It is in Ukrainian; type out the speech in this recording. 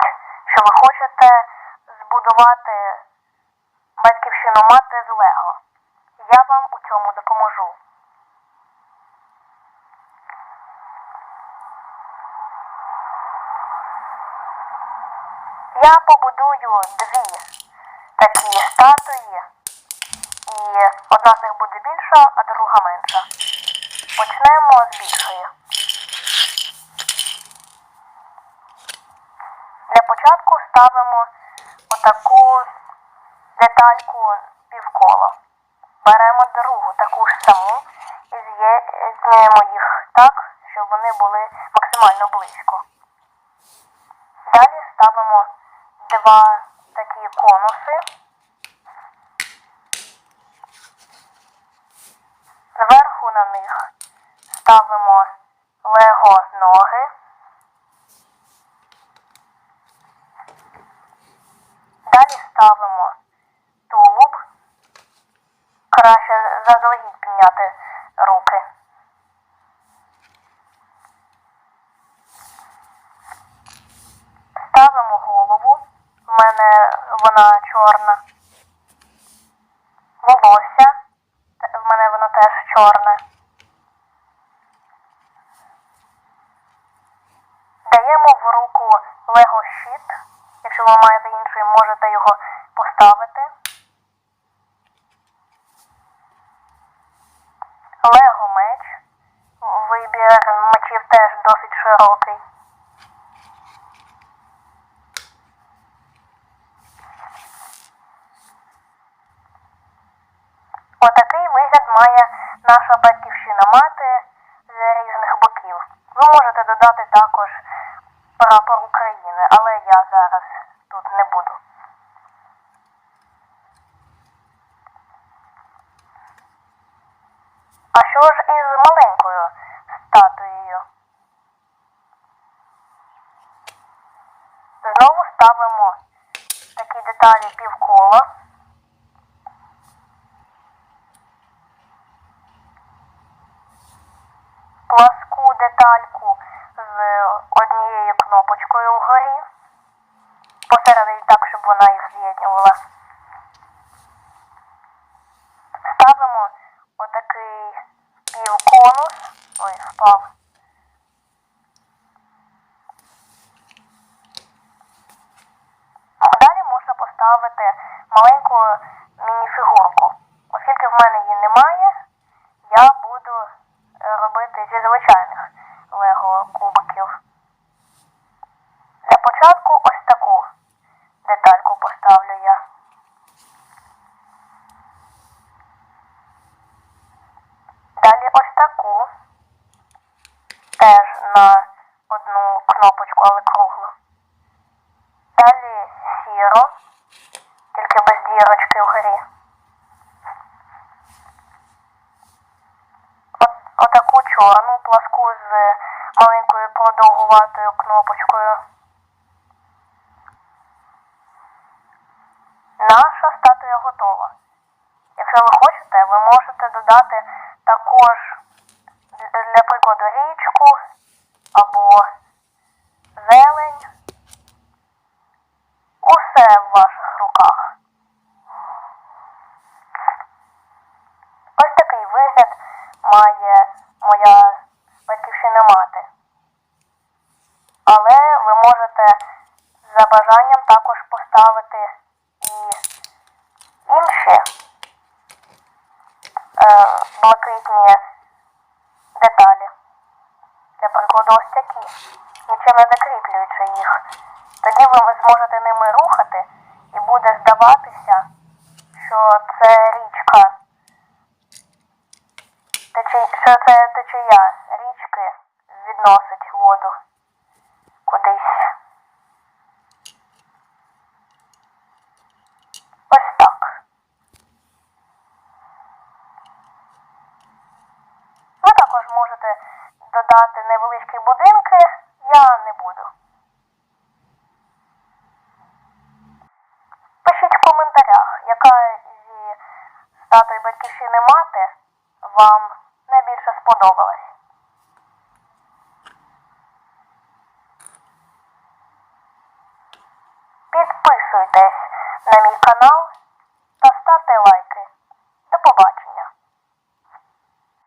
Кажіть, що ви хочете збудувати батьківщину мати з Лего. Я вам у цьому допоможу. Я побудую дві такі статуї, і одна з них буде більша, а друга менша. Для початку ставимо отаку детальку півкола. Беремо другу таку ж саму і з'є- з'єднуємо їх так, щоб вони були максимально близько. Далі ставимо два такі конуси. Зверху на них ставимо лего ноги. Далі ставимо тулуб. Краще заздалегідь підняти руки. Ставимо голову. У мене вона чорна. Волосся. В мене воно теж чорне. Даємо в руку Лего щит. Якщо ви маєте інший, можете його поставити. Мечів теж досить широкий. Отакий вигляд має наша батьківщина мати з різних боків. Ви можете додати також прапор України, але я зараз тут не буду. А що ж Ставимо такі деталі півкола. пласку детальку з однією кнопочкою вгорі. Посередині так, щоб вона їх з'єднувала. Ставимо отакий півконус. Ой, впав. Далі можна поставити маленьку мініфігурку. Оскільки в мене її немає, я буду е, робити зі звичайних лего кубиків. Для початку ось таку детальку поставлю я. Далі ось таку. Теж на одну кнопочку, але круглу. Далі сіро, тільки без дірочки вгорі. От, отаку чорну пласку з маленькою продовгуватою кнопочкою. Наша статуя готова. Якщо ви хочете, ви можете додати також для прикладу річку або зелень. Усе в ваших руках. Ось такий вигляд має моя батьківщина мати. Але ви можете за бажанням також поставити і інші е, блакитні деталі. Для прикладу ось такі, нічим не закріплюючи їх. Тоді ви зможете ними рухати і буде здаватися, що це річка. Що це течія річки відносить воду кудись. Ось так. Ви також можете додати невеличкі будинки, я не буду. Пишіть в коментарях, яка зі статуї батьківщини мати вам найбільше сподобалась. підписуйтесь на мій канал